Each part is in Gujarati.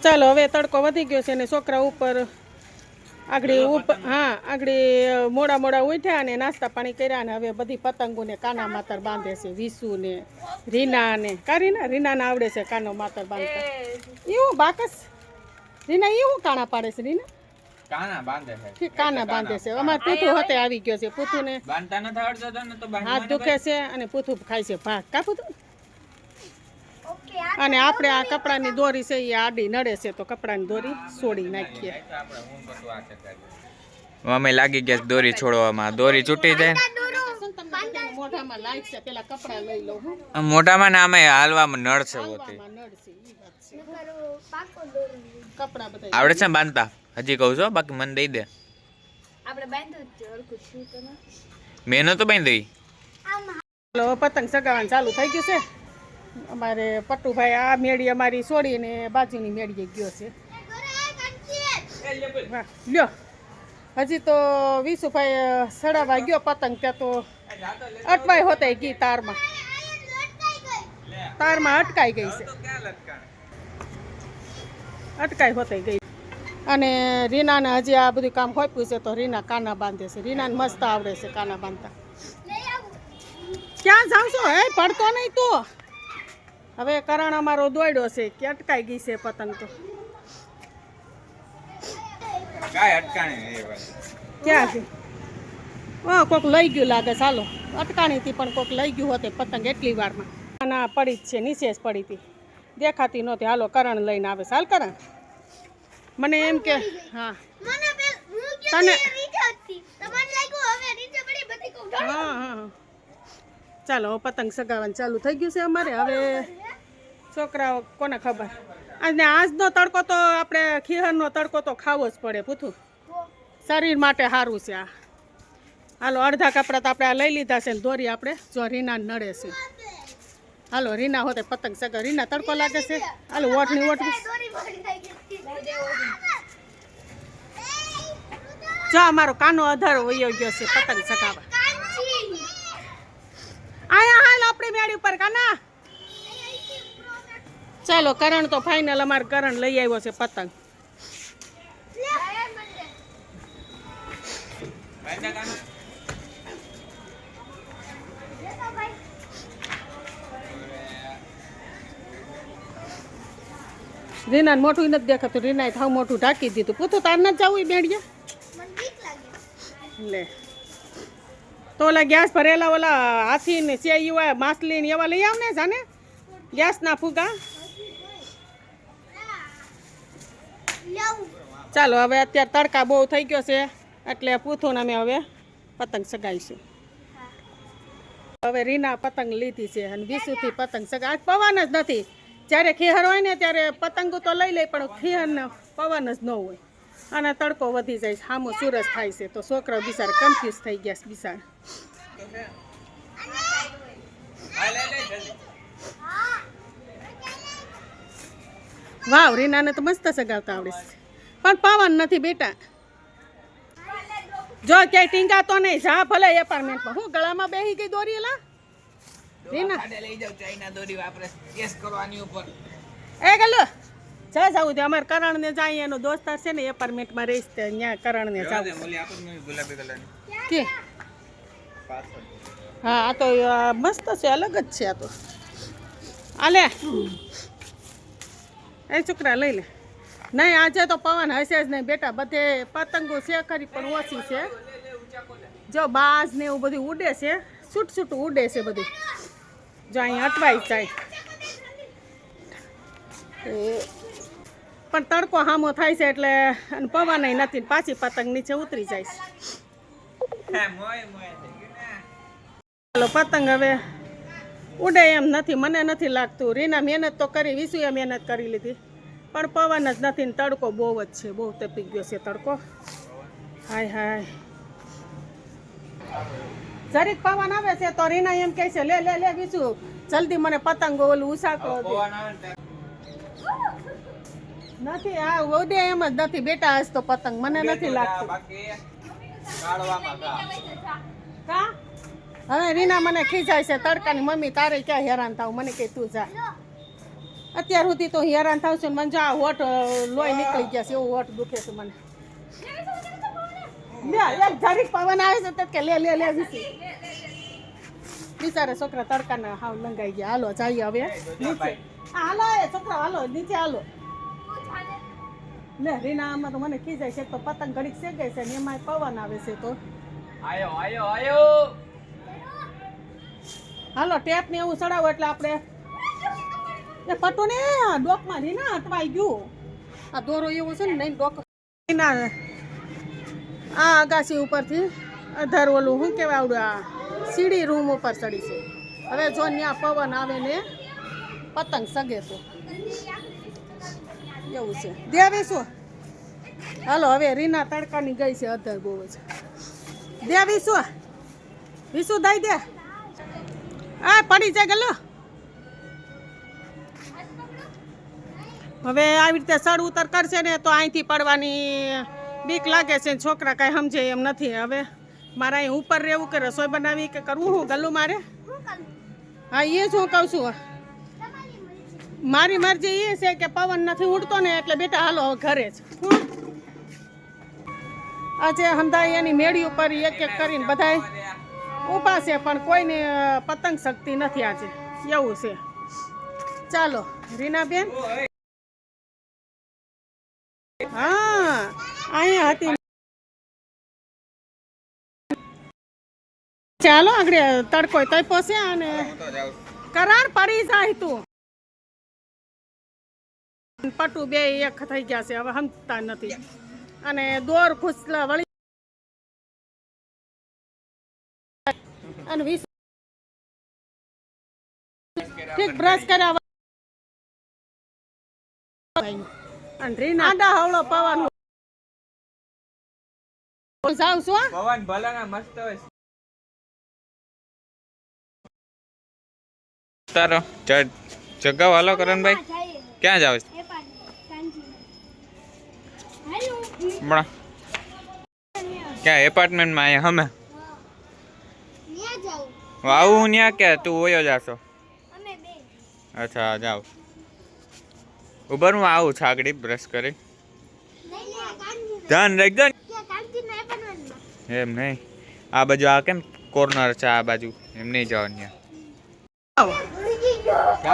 ચાલો હવે તડકો વધી ગયો છે અને છોકરા ઉપર આગળ ઉપર હા આગળ મોડા મોડા ઉઠ્યા અને નાસ્તા પાણી કર્યા ને હવે બધી પતંગોને કાના માતર બાંધે છે વિસુ ને રીના ને કા રીના? રીનાને આવડે છે કાનો માતર બાંધતા. એવું બાકસ? રીના એવું કાણા પાડે છે રીના? કાના બાંધે છે. કાના બાંધે છે? અમારે પૂથું હતે આવી. ગયો છે પૂથું ને બાંધતા નથી આવડતો તને તો હાથ દુખે છે અને પૂથું ખાય છે. ભાગ. કા પૂથું અને આપણે આ કપડાની દોરી છે એ આડી નડે છે તો કપડાની દોરી છોડી નાખીએ. તો મમ્મી લાગી ગયા દોરી છોડવામાં. દોરી છૂટી જાય. મોઢામાં લાઈટ છે પેલા કપડા લઈ લઉં હું ને આમે હાલવામાં વાત છે કપડા આવડે છે ને બાંધતા? હજી કહું છો બાકી મને દઈ દે. મેં નતો બાંધી ચાલો પતંગ સગાવાનું ચાલુ થઈ ગયું છે. અમારે પટ્ટુભાઈ આ મેળી અમારી છોડીને બાજુની મેળીએ ગયો છે. લ્યો. હજી તો વિશુભાઈ સડાવા ગયો પતંગ ત્યાં તો અટવાય હોતા ગઈ તારમાં. તારમાં અટકાઈ ગઈ છે. અટકાઈ હોતે ગઈ. અને રીનાને હજી આ બધું કામ હોપ્યું છે તો રીના કાના બાંધે છે. રીનાને મસ્ત આવડે છે કાના બાંધતા. ક્યાં જાવ છો હે, પડતો નહીં તું. હવે કરણ અમારો દોડ્યો છે કે અટકાઈ ગઈ છે પતંગ તો? અટકાણે ક્યાં છે? હા કોક લઈ ગયું લાગે ચાલો હતી પણ કોક લઈ ગયું હોતે પતંગ એટલી વારમાં. ના પડી જ છે નીચે જ પડી હતી. દેખાતી નહોતી. હાલો કરણ લઈને આવે ચાલ કરણ. મને એમ કે હા. મને બે હું તને નીચે હતી તમને લાગ્યું હવે નીચે પડી બધી કો હા હા હા. ચાલો પતંગ સગાવવાનું ચાલુ થઈ ગયું છે અમારે. હવે છોકરાઓ, કોને ખબર? અને આજનો તડકો તો આપણે ખીહરનો તડકો તો ખાવો જ પડે પૂથું શરીર માટે સારું છે આ. હાલો, અડધા કપડાં તો આપણે આ લઈ લીધા છે ને દોરી આપણે, જો રીના નડે છે. હાલો, રીના હોતે પતંગ સગા રીના તડકો લાગે છે. હાલો ઓઠની ગઈ જો, અમારો કાનો અધારો વયો ગયો છે પતંગ સગાવા આયા હાલ આપણે મેળી ઉપર કાના ચાલો કરણ તો ફાઇનલ અમારે કરણ લઈ આવ્યો છે પતંગ. રીનાને મોટું નથી દેખાતું. રીનાએ થાવ મોટું ઢાંકી દીધું. પૂછું તાર નથી જવું ઈ બેડીએ લે. તો ઓલા ગેસ ભરેલા ઓલા હાથી ને સેઈ હોય, માછલી ને એવા લઈ આવ ને જાને. ગેસના ફૂગા. ચાલો, હવે અત્યારે તડકા બહુ થઈ ગયો છે, એટલે પૂથું અમે હવે પતંગ સગાવીશું. હવે રીના પતંગ લીધી છે અને વિશુથી પતંગ સગા પવન જ નથી. જ્યારે ખીહર હોય ને ત્યારે પતંગો તો લઈ લે, પણ ખીહર પવન જ ન હોય. અને તડકો વધી જાય સામો સુરજ થાય છે. તો છોકરો બિચાર કન્ફ્યુઝ થઈ ગયા છે બિચાર. વાવ રીનાને તો મસ્ત સગાવતા આવડે છે. પણ પવન નથી બેટા. જો ક્યાંય ટીંગાતો નહીં જા ભલે એપાર્ટમેન્ટમાં હું ગળામાં બેહી ગઈ દોરી એલા રીના. લઈ જાવ ચાઇના દોરી વાપરે કેસ કરવાની ઉપર. એ ગલો જા જવું દે અમારે કરણને જાય એનો દોસ્તાર છે ને એપાર્ટમેન્ટમાં રહીશ તે ત્યાં કરણ ને જાવ કે? હા આ તો મસ્ત છે અલગ જ છે આ તો. આલે એ છોકરા લઈ લે. નહીં આજે તો પવન હશે જ નહીં બેટા. બધે પતંગો છે ખરી પણ ઓછી છે. જો બાજ ને એવું બધું ઉડે છે છૂટ છૂટ ઉડે છે બધું. જો અહીં અટવાઈ જાય. એ પણ તડકો હામો થાય છે એટલે અને પવન નથી ને પાછી પતંગ નીચે ઉતરી જાય છે. ચાલો પતંગ હવે ઉડે એમ નથી મને નથી લાગતું. રીના મહેનત તો કરી વિશુએ મહેનત કરી લીધી. પણ પવન જ નથી ને તડકો બહુ જ છે બહુ તપી ગયો છે તડકો. હાય હાય. જરીક પવન આવે છે તો રીના એમ કહે છે લે લે લે વિશુ જલ્દી મને પતંગ ઓલું ને નથી આ ઉડે એમ જ નથી બેટા આજ તો પતંગ મને નથી લાગતું. કા? હવે રીના મને ખીજાય છે તડકાની મમ્મી તારે ક્યાં હેરાન થાવ? મને કે તું જા. અત્યાર સુધી તો હેરાન થાવ છું મને જો આ હોઠ લોહી નીકળી ગયા છે એવું હોઠ દુખે છે મને. લે જરીક પવન આવે છે કે લે લે લે બિચારા છોકરા તડકાના હાવ લંગાઈ ગયા. હાલો જઈએ હવે. નીચે. હાલો એ છોકરા હાલો નીચે હાલો. લે રીના આમાં તો મને ખીજાય છે તો પતંગ ઘડીક શેકે છે ને એમાં પવન આવે છે તો. આયો આયો આયો. હાલો ટેપ ને એવું ચડાવો એટલે આપણે. એ પટો ને ડોકમાં રીના અટવાઈ ગયું. આ દોરો એવો છે ને નહીં ડોક રીના આ અગાસી ઉપરથી અધાર ઓલું શું કહેવાય આવડું આ સીડી રૂમ ઉપર ચડી છે. હવે જો ત્યાં પવન આવે ને પતંગ સગે તો. એવું છે? દેવી શું? હાલો હવે રીના તડકાની ગઈ છે અધર બહુ જ. દેવી શું? વિશું દઈ દે. આ પડી જાય ગલો. હવે આવી રીતે સડ ઉતર કરશે ને તો અહીંથી પડવાની બીક લાગે છે. છોકરા કાંઈ સમજે એમ નથી. હવે મારે અહીં ઉપર રહેવું કે રસોઈ બનાવી કે કરવું? હું ગલું મારે? હા એ જ હું કહું છું. મારી મરજી એ છે કે પવન નથી ઉડતો ને એટલે બેટા હાલો ઘરે જ આજે હંધાઈ એની મેળી ઉપર એક એક કરીને બધાય ઊભા છે, પણ કોઈને પતંગ શક્તિ નથી આજે. એવું છે. ચાલો, રીનાબેન. હા, અહીંયા હતી. ચાલો, આગળ તડકો તપો છે અને કરાર પડી જાય તું. પટુ બે એક થઈ ગયા છે, હવે સમજતા નથી. અને દોર ખુસલા વળી અને ઠીક બ્રશ કર્યા છું ક્યાં જાવ એ હમણાં. ક્યાં એપાર્ટમેન્ટમાં અહીંયા હમે? આવું ત્યાં કે તું ઓયો જાશો. અચ્છા જાવ ઉભર હું આવું છાગડી બ્રશ કરી. ધ્યાન રાખજો એમ નહીં. આ બાજુ આ કેમ કોર્નર છે આ બાજુ? એમ નહીં જવાનું ત્યાં.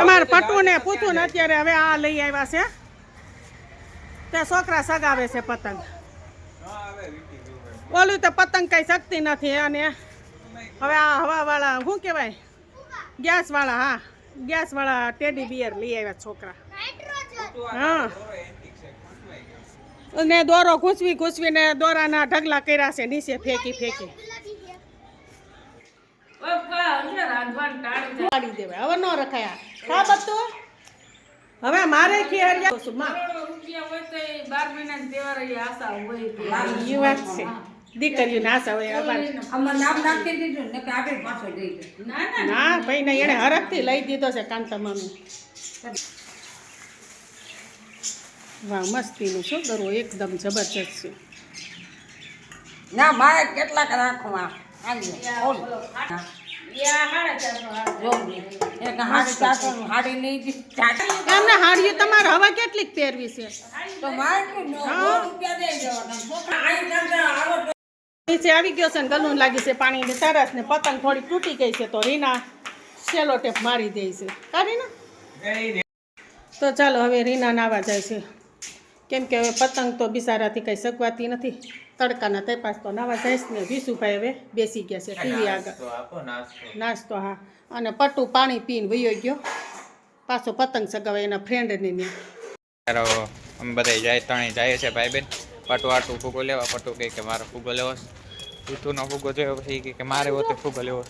અમારે પટુ ને પૂતું ને અત્યારે હવે આ લઈ આવ્યા છે. તે છોકરા સગાવે છે પતંગ. ઓલું તો પતંગ કઈ શકતી નથી અને હવે આ હવા વાળા શું કહેવાય? ગેસ વાળા હા. ગેસ વાળા ટેડી બિયર લઈ આવ્યા છોકરા. હા. અને દોરો ઘૂસવી ઘૂસવીને દોરાના ઢગલા કર્યા છે નીચે ફેંકી ફેંકી. હવે ન રખાયા ખા બધું હવે મારે ખેરિયા છું માં? ઈ વાત છે. દીકરીઓ આશા હોય અમારે આમાં નામ નાખી દીધું ને કે આગળ પાછો દઈ દે ના ભાઈ ને એને હરખથી લઈ દીધો છે કાંતા મમ્મી વાહ મસ્તીનું શું કરવું એકદમ જબરજસ્ત છે. ના મારે કેટલાક રાખવા. હાડીઓ તમારે હવા કેટલીક પહેરવી છે? નીચે આવી ગયો છે ને ગલું લાગી છે પાણીની તરસ ને પતંગ થોડી તૂટી ગઈ છે તો રીના સેલો ટેપ મારી દે છે. કા તો ચાલો હવે રીના નાવા જાય છે. કેમ કે હવે પતંગ તો બિસારાથી કંઈ સગવાતી નથી. તડકાના તપાસ તો નાવા જાય છે ને વિશુભાઈ હવે બેસી ગયા છે ટીવી આગળ. નાસ્તો. હા. અને પટ્ટુ પાણી પીને વયો ગયો. પાછો પતંગ સગાવે એના ફ્રેન્ડની ને તારો અમે બધા જાય ત્રણેય જાય છે ભાઈ બેન પટુ આટું ફૂગો લેવા પટુ કહે કે મારો ફૂગો લેવો ઋતુનો ફૂગો જોયો પછી કહે કે મારે હોતે ફૂગો લેવો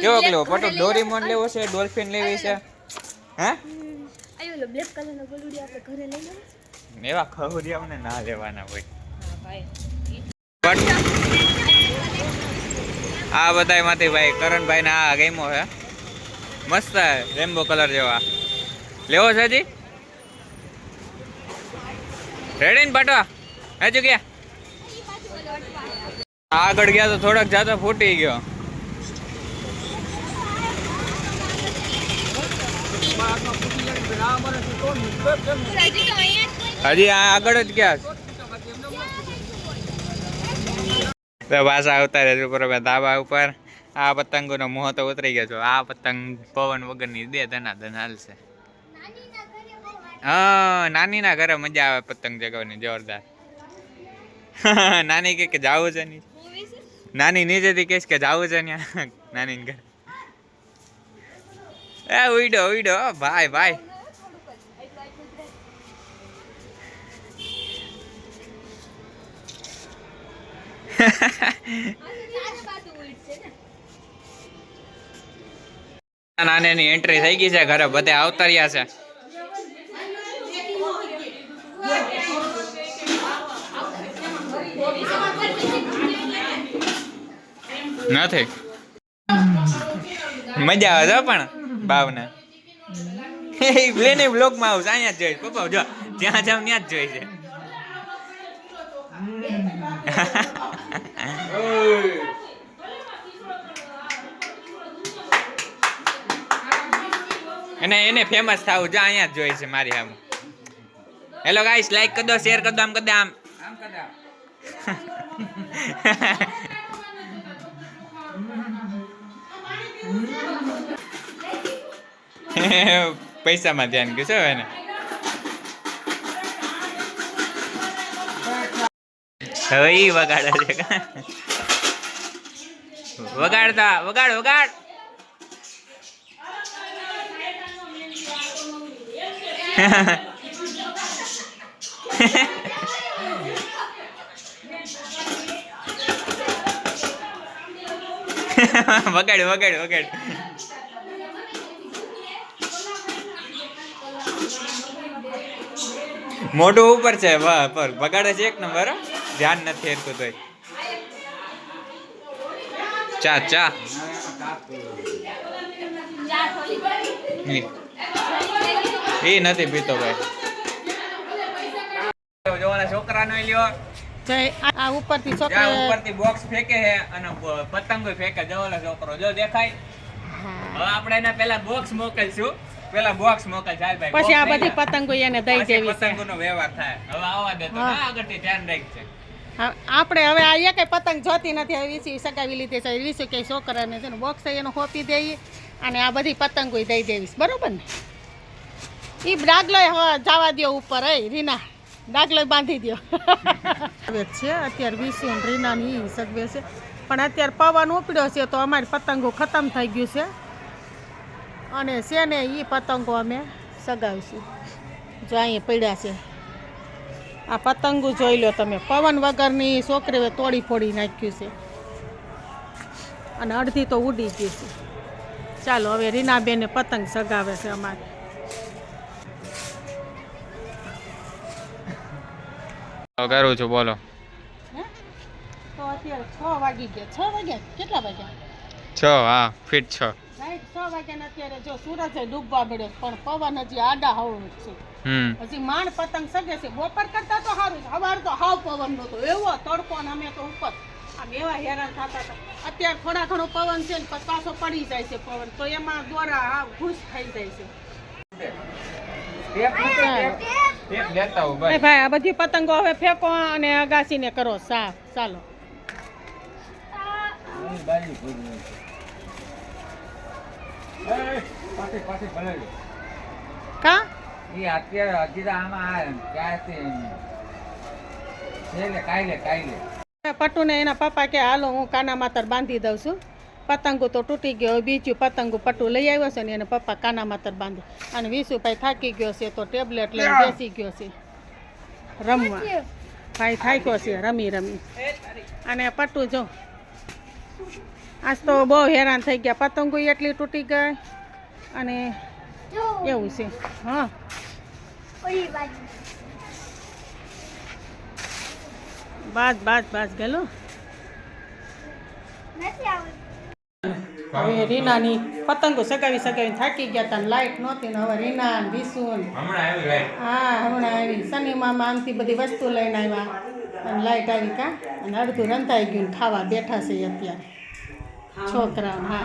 કેવો લેવો પટુ ડોરીમોન લેવો છે ડોલ્ફિન લેવી છે? હે? આયો લો બ્લેક કલરનો ગલુડિયા આપણે ઘરે લઈ લેવું એવા ખહુડિયા અમને ના લેવાના હોય. આ આ બધાયમાંથી ભાઈ કરણભાઈ ને આ ગેમો છે. મસ્ત રેમ્બો કલર જેવા. લેવો છે હજી? રેડી ને પાટવા? હજુ ગયા આગળ ગયા તો થોડાક જાતો ફૂટી ગયો. હજી આગળ જ ગયા વાસ આવતા રહેજો બરોબર ધાબા ઉપર. આ પતંગોનો મોહ તો ઉતરી ગયો છો. આ પતંગ પવન વગરની દે ધના ધન હાલશે. હા, નાનીના ઘરે મજા આવે પતંગ જગાવવાની જોરદાર. નાની કે જાવું છે નહીં નાની નીચેથી કહીશ કે જાવું છે ત્યાં નાની ઘરે. એ ઉઈડો ઉઈડો ભાઈ ભાઈ. નાની એન્ટ્રી થઈ ગઈ છે ઘરે, બધે આવતર્યા છે. નથી? મજા આવે છે પણ, ભાવને. એ પ્લેને બ્લોકમાં આવશે અહીંયા જ જોઈશ. પપ્પા, જો, જ્યાં જાવ ત્યાં જ જોઈ છે અને એને ફેમસ થવું જો અહીંયા જ જોઈ છે મારી આમ હેલો ગાઈસ લાઈક કરી દો શેર કરી દો આમ કરી દો આમ. પૈસામાં ધ્યાન ગયું છે એને. હવે ઈ વગાડે છે. વગાડતા, વગાડ વગાડ. વગાડ વગાડ વગાડ. મોઢું ઉપર છે વગાડે છે એક નંબર, હો. ધ્યાન નથી હેરતું તોય. ચા ચા. એ નથી પીતો ભાઈ. જોવાના છોકરાનો લ્યો. આ- આ ઉપરથી છોકરા ઉપરથી બોક્સ ફેંકે છે અને પતંગો ફેંકે. જવાલો છોકરો જો દેખાય. હવે આપણે એના પેલા બોક્સ મોકલશું. પેલા બોક્સ મોકલ ચાલ ભાઈ. પછી આ બધી પતંગો એને દઈ દેવી છે. પતંગોનો વ્યવહાર થાય. હવે આવવા દે તો હા. આગળથી ધ્યાન રાખજે. આપણે હવે આ એક પતંગ જોતી નથી હવે વીસી સગાવી લીધી છે વીસી કે છોકરાને છે ને બોક્સ એનો હોપી દઈએ અને આ બધી પતંગો દઈ દેવીશ, બરાબર ને? એ ડાગલો જવા દો ઉપર એ રીના ડાગલો બાંધી દો છે, અત્યારે વીસી અને રીનાની એ સગવે છે. પણ અત્યારે પવન ઉપડ્યો છે તો અમારી પતંગો ખતમ થઈ ગયું છે. અને છે ને એ પતંગો અમે સગાવીશું. જો અહીંયા પડ્યા છે. આ પતંગો જોઈ લો તમે. પવન વગરની છોકરીઓ તોડી ફોડી નાખ્યું છે. અને અડધી તો ઉડી ગઈ છે. ચાલો હવે રીનાબેને પતંગ સગાવે છે અમારે. કરું છું બોલો. હે? તો અત્યારે છ વાગી ગયા. છ વાગ્યા? કેટલા વાગ્યા? છ હા ફીટ છ. છ વાગ્યા અત્યારે જો સૂરજ ડૂબવા મળ્યો પણ પવન હજી આડા હવું છે. હજી માંડ પતંગ સગે છે. બપોર કરતા તો સારું સવાર તો હાવ પવન નહોતો એવો તડકો ને અમે તો ઉપર. આમ એવા હેરાન થતા હતા. અત્યારે થોડા ઘણો પવન છે ને પાછો પડી જાય છે પવન. તો એમાં દોરા ઘૂસ થઈ જાય છે. લેતા હું એ ભાઈ આ બધી પતંગો હવે ફેંકો અને અગાસીને કરો. સાફ. ચાલો. કા? અત્યારે હજી તો આમાં ક્યાંથી કાઈ કાઈ પટ્ટુને એના પપ્પા કે હાલો હું કાના માતર બાંધી દઉં છું. પતંગો તો તૂટી ગયો બીજું પતંગો પટ્ટુ લઈ આવ્યો છે ને એને પપ્પા કાના માતર બાંધી. અને વિશુભાઈ થાકી ગયો છે તો ટેબ્લેટ લઈને બેસી ગયો છે રમવા. ભાઈ થાક્યો છે રમી રમી. અને પટ્ટુ જો. આજ તો બહુ હેરાન થઈ ગયા. પતંગો એટલી તૂટી ગઈ અને એવું છે. હા. બસ બસ બસ ગયેલો. હવે રીનાની પતંગો સગાવી સગાવી થાકી ગયા હતા લાઈટ નહોતી ને હવે રીના ને વિસુ ને હમણાં આવી લાઈટ. હા હમણાં આવી. શનિ મામા આમથી બધી વસ્તુ લઈને આવ્યા. અને લાઈટ આવી કા? અને અડધું રંધાઈ ગયું ખાવા બેઠા છે અત્યારે. છોકરાઓ હા